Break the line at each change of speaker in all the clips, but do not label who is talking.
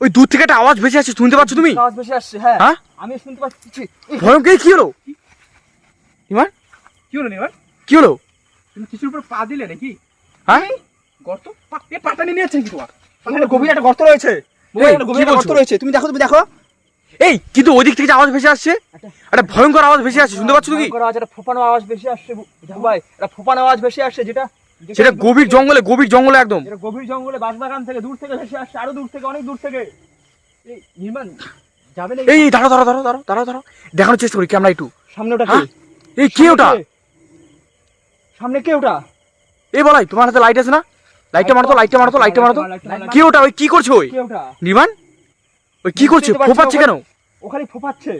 ওই দূর থেকে একটা আওয়াজ ভেসে আসছে শুনতে পাচ্ছ তুমি?
আওয়াজ বেশি আসছে হ্যাঁ।
হ্যাঁ?
আমি শুনতে পাচ্ছি
ভয়ঙ্কর কি হলো?
কি? হলো
কি হলো?
তুমি কিছুর উপর পা দিলে নাকি?
হ্যাঁ?
গর্ত পা- এ পাটা নিয়ে নিয়েছেন কি তোমার? ওখানে গভীর একটা গর্ত রয়েছে। গভীর একটা গর্ত রয়েছে। তুমি দেখো তুমি দেখো।
এই কিন্তু ওই দিক থেকে আওয়াজ ভেসে আসছে
একটা-
ভয়ঙ্কর আওয়াজ ভেসে আসছে শুনতে পাচ্ছ তুমি?
ভয়ঙ্কর আওয়াজ একটা ফোপানো আওয়াজ বেশি আসছে দেখো ভাই একটা ফোপানো আওয়াজ বেশি আসছে যেটা-
সেটা গভীর জঙ্গলে গভীর জঙ্গলে একদম।
গভীর জঙ্গলে বাঁশবাগান থেকে দূর থেকে ভেসে আসছে আরও দূর থেকে অনেক দূর থেকে। এই নির্মাণ যাবে না
এই দাঁড়াও দাঁড়াও দাঁড়াও দাঁড়াও দাঁড়াও দাঁড়াও। দেখানোর চেষ্টা করি ক্যামেরা একটু।
সামনে ওটা
হ্যাঁ?
কে?
এই কে ওটা?
সামনে কে? ওটা?
এই বলাই তোমার হাতে লাইট আছে না? লাইটটা মারতো লাইটটা মারতো লাইটটা মারতো কি ওটা? ওই কি করছে ওই? নির্মাণ? ওই কি করছে? ফোপাচ্ছে কেন?
ও খালি ফোপাচ্ছে।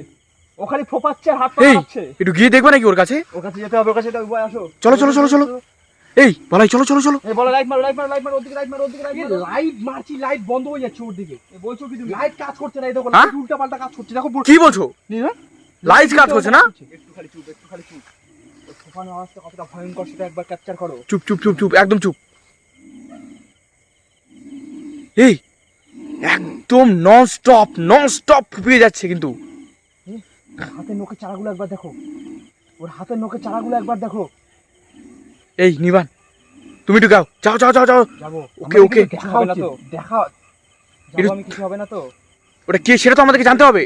ও খালি ফোপাচ্ছে হাত পা
একটু গিয়ে দেখবে নাকি ওর কাছে?
ওর কাছে যেতে হবে ওর কাছে আসো।
চলো, চলো, চলো, চলো। এই বলাই চলো চলো চলো।
এই বলো লাইট মারো লাইট মারো লাইট মারো ওদিকে লাইট মারো ওদিকে লাইট মারো।
লাইট মারছি লাইট বন্ধ হয়ে যাচ্ছে ওর দিকে
এই বলছো কি তুমি?
লাইট কাজ করছে না এই দেখো
হ্যাঁ?
লাইট উল্টা পাল্টা কাজ করছে দেখো
কি বলছো? লাইট কাজ করছে না?
একটু খালি চুপ একটু খালি চুপ। ওই ফোপানো আওয়াজটা কতটা ভয়ঙ্কর সেটা একবার ক্যাপচার করো।
চুপ চুপ চুপ চুপ একদম চুপ। এই একদম নন স্টপ নন স্টপ ফুপিয়ে যাচ্ছে কিন্তু।
হাতের নখের চারাগুলো একবার দেখো। ওর হাতের নখের চারাগুলো একবার দেখো।
এই নিবান তুমি একটু গাও। যাও যাও যাও যাও।
যাব।
ওকে, ওকে।
দেখা তো। আমি কিছু হবে না তো?
ওটা কে সেটা তো আমাদেরকে জানতে হবে।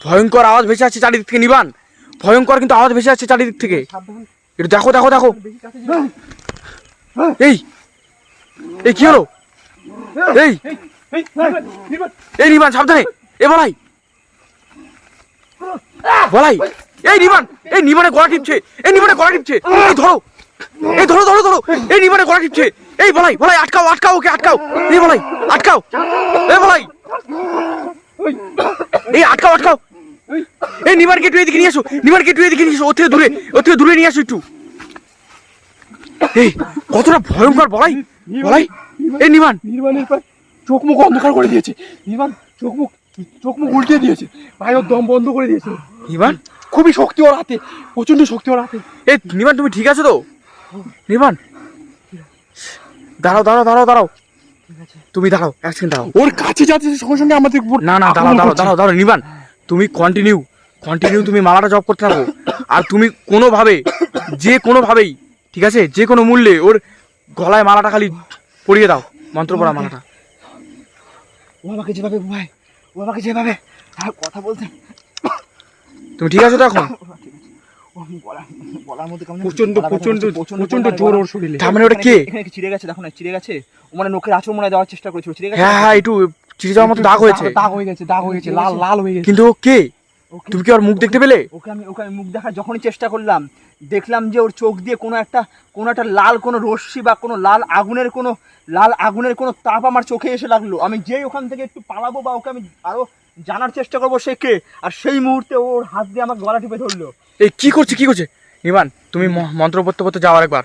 ভয়ঙ্কর আওয়াজ ভেসে আসছে চারিদিক থেকে নিবান। ভয়ঙ্কর কিন্তু আওয়াজ ভেসে আসছে চারিদিক থেকে। একটু দেখো দেখো দেখো। এই এই কি হলো? এই।
এই
নিবান সাবধানে। এ বলাই। বলাই। এই নিবান এই নিবানে গলা টিপছে এই নিবানে গলা টিপছে এই ধরো এই ধরো ধরো ধরো এই নিবানে গলা টিপছে এই বলাই বলাই আটকাও আটকাও ওকে আটকাও এই বলাই আটকাও এই বলাই এই আটকাও আটকাও এই নিবানকে একটু এদিকে নিয়ে আসো নিবানকে একটু এদিকে নিয়ে আসো ওর থেকে দূরে ওর থেকে দূরে নিয়ে আসো একটু। এই কতটা ভয়ঙ্কর বলাই বলাই এই নিবান।
নির্মাণের পর চোখ মুখ অন্ধকার করে দিয়েছে। নির্মাণ চোখ মুখ চোখ মুখ উল্টে দিয়েছে। ভাই ওর দম বন্ধ করে দিয়েছে।
নিবান
খুবই শক্তি ওর হাতে প্রচণ্ড শক্তি ওর হাতে।
এই নিবান তুমি ঠিক আছো তো? নিবান দাঁড়াও দাঁড়াও দাঁড়াও দাঁড়াও। তুমি দাঁড়াও এক সেকেন্ড দাঁড়াও।
ওর কাছে যাচ্ছে সঙ্গে সঙ্গে আমাদের
না না দাঁড়াও দাঁড়াও দাঁড়াও দাঁড়াও নিবান তুমি কন্টিনিউ কন্টিনিউ তুমি মালাটা জব করতে থাকো। আর তুমি কোনোভাবে যে কোনোভাবেই ঠিক আছে যে কোনো মূল্যে ওর গলায় মালাটা খালি পরিয়ে দাও মন্ত্র পড়া মালাটা।
ও আমাকে যেভাবে ভাই ও আমাকে যেভাবে। কথা বলতে
তুমি ঠিক আছো তো এখন?
ও আমি বলা বলার মধ্যে কেমন প্রচণ্ড
প্রচণ্ড
প্রচণ্ড
জোর ওর শরীরে।
তার মানে ওটা কে?
এখানে চিড়ে গেছে? দেখো না চিড়ে গেছে। ও মানে নখের আঁচড় মনে দেওয়ার চেষ্টা করেছিল চিড়ে গেছে?
হ্যাঁ হ্যাঁ একটু চিড়ে যাওয়ার মতো দাগ হয়েছে।
দাগ হয়ে গেছে দাগ হয়ে গেছে লাল লাল হয়ে গেছে।
কিন্তু ও কে? তুমি কি ওর মুখ দেখতে পেলে?
ওকে আমি ওকে আমি মুখ দেখার যখনই চেষ্টা করলাম দেখলাম যে ওর চোখ দিয়ে কোনো একটা কোনো একটা লাল কোনো রশ্মি বা কোনো লাল আগুনের কোনো লাল আগুনের কোনো তাপ আমার চোখে এসে লাগল। আমি যেই ওখান থেকে একটু পালাবো বা ওকে আমি আরও জানার চেষ্টা করব সে কে? আর সেই মুহূর্তে ওর হাত দিয়ে আমার গলা টিপে ধরলো।
এই কি করছে কি করছে? নিবান তুমি মন্ত্র পড়তে পড়তে যাও আরেকবার।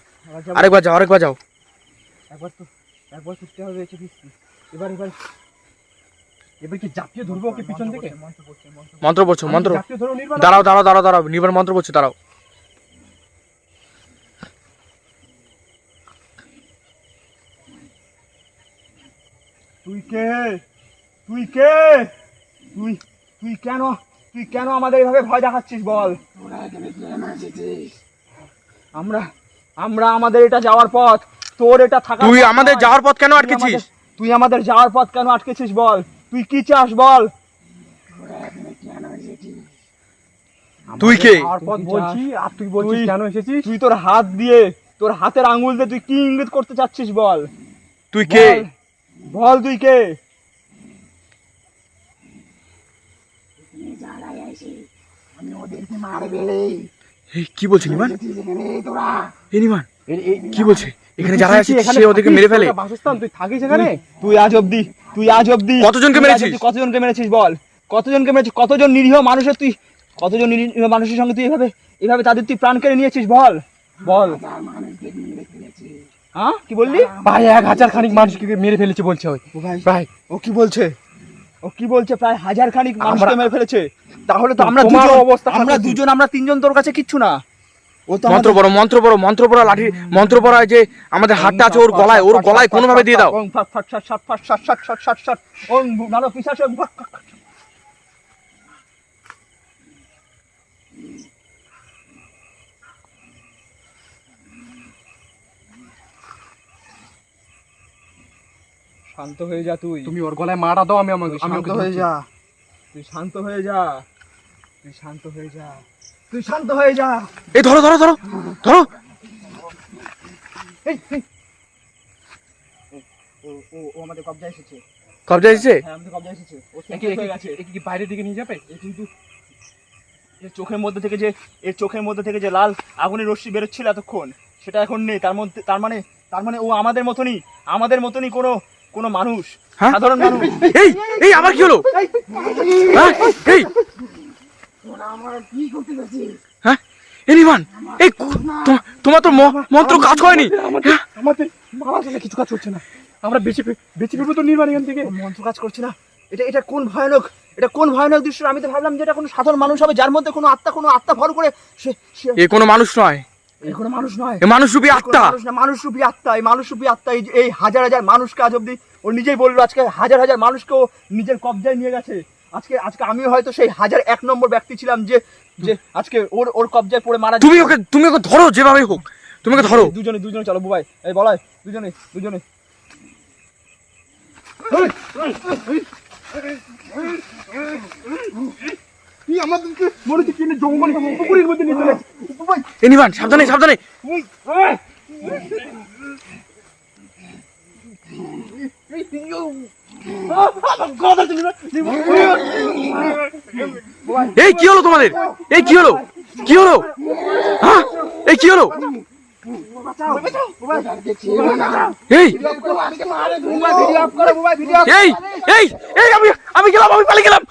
আরেকবার যাও আরেকবার যাও।
একবার তো একবার ছুটতে হবে এসে ফিরছি। এবার এবার।
এবার কি জাতীয় ধরবো ওকে পিছন থেকে
মন্ত্র পড়ছে মন্ত্র
দাঁড়াও দাঁড়াও দাঁড়াও দাঁড়াও নিবার মন্ত্র পড়ছে দাঁড়াও।
তুই কে? তুই কে? তুই তুই কেন তুই কেন আমাদের এভাবে ভয় দেখাচ্ছিস বল? আমরা আমরা আমাদের এটা যাওয়ার পথ তোর এটা থাকা
তুই আমাদের যাওয়ার পথ কেন আটকেছিস?
তুই আমাদের যাওয়ার পথ কেন আটকেছিস বল? তুই কি চাস বল?
তুই কে?
আর পথ বলছি আর তুই বলছিস কেন এসেছিস?
তুই তোর হাত দিয়ে তোর হাতের আঙ্গুল দিয়ে তুই কি ইঙ্গিত করতে চাচ্ছিস বল?
তুই কে।
বল তুই কে?
কি বলছে নিমান? এই নিমান কি বলছে? এখানে যারা আছে সে ওদেরকে মেরে ফেলে।
বাসস্থান তুই থাকিস এখানে?
তুই আজ তুই আজ
কতজনকে মেরেছিস?
কতজনকে মেরেছিস বল? কতজনকে মেরেছিস? কতজন নিরীহ মানুষের তুই কতজন নিরীহ মানুষের সঙ্গে তুই এভাবে এভাবে তাদের তুই প্রাণ কেড়ে নিয়েছিস? বল। বল। হ্যাঁ? কি বললি?
ভাই এক হাজার খানিক মানুষকে মেরে ফেলেছে বলছে ওই।
ভাই।
ভাই
ও কি বলছে? ও কি বলছে? প্রায় হাজার খানিক মানুষকে মেরে ফেলেছে। তাহলে তো আমরা দুজন
অবস্থা
আমরা দুজন আমরা তিনজন তোর কাছে কিচ্ছু না ও ও তো
মন্ত্র পড়ো মন্ত্র পড়ো মন্ত্র পড়া লাঠি মন্ত্র পড়া যে আমাদের হাতটা আছে ওর গলায় ওর গলায় কোনোভাবে দিয়ে দাও।
শান্ত হয়ে যা তুই
তুমি ওর গলায় মারা দাও আমি আমাকে
শান্ত হয়ে যা তুই শান্ত হয়ে যা তুই শান্ত হয়ে যা। তুই শান্ত হয়ে যা।
এই ধরো ধরো ধরো ধরো।
এই এই। ও ও ও আমাদের কবজায় এসেছে।
কবজা এসেছে?
হ্যাঁ আমাদের কবজায় এসেছে। ও
একে
সুস্থ হয়ে গেছে।
একে কি বাইরের দিকে নিয়ে যাবে?
কিন্তু এর চোখের মধ্যে থেকে যে এর চোখের মধ্যে থেকে যে লাল আগুনের রশ্মি বেরোচ্ছিল এতক্ষণ সেটা এখন নেই। তার মধ্যে তার মানে তার মানে ও আমাদের মতনই আমাদের মতনই কোনো কোনো মানুষ
হ্যাঁ?
সাধারণ মানুষ।
এই এই আবার কি হলো? হ্যাঁ? এই হ্যাঁ? এই এই তোমার তো মন্ত্র কাজ করেনি
আমাদের আমাদের মারা গেলে কিছু কাজ হচ্ছে না। আমরা বেঁচে ফে- বেঁচে ফেরবো তো নির্মাণ এখান থেকে।
মন্ত্র কাজ করছে না। এটা এটা কোন ভয়ানক এটা কোন ভয়ানক দৃশ্য? আমি তো ভাবলাম যে এটা কোনো সাধারণ মানুষ হবে যার মধ্যে কোনো আত্মা কোনো আত্মা ভর করে সে
এ কোনো মানুষ নয়।
এ কোনো মানুষ নয়।
এ মানুষ রূপী আত্মা।
মানুষ রূপী আত্মা। এই মানুষ রূপী আত্মা এই এই হাজার হাজার মানুষকে আজ অব্দি ও নিজেই বলল আজকে হাজার হাজার মানুষকে ও নিজের কবজায় নিয়ে গেছে। আজকে আজকে আমি হয়তো সেই হাজার এক নম্বর ব্যক্তি ছিলাম যে যে আজকে ওর ওর কবজায় পড়ে মারা
তুমি ওকে তুমি ওকে ধরো যেভাবেই হোক। তুমি ওকে ধরো।
দুজনে দুজনে চলো বুবাই। এই বলাই দুজনে দুজনে।
তুই আমাদেরকে মনে হচ্ছে কিনে জঙ্গল পুকুরের মধ্যে নিয়ে চলে
বুবাই
এ নিমান সাবধানে সাবধানে এই, কি হলো তোমাদের? এই, কি হলো? কি হলো? হ্যাঁ? এই, কি হলো? এই! এই এই এই আমি আমি গেলাম, আমি পালিয়ে গেলাম।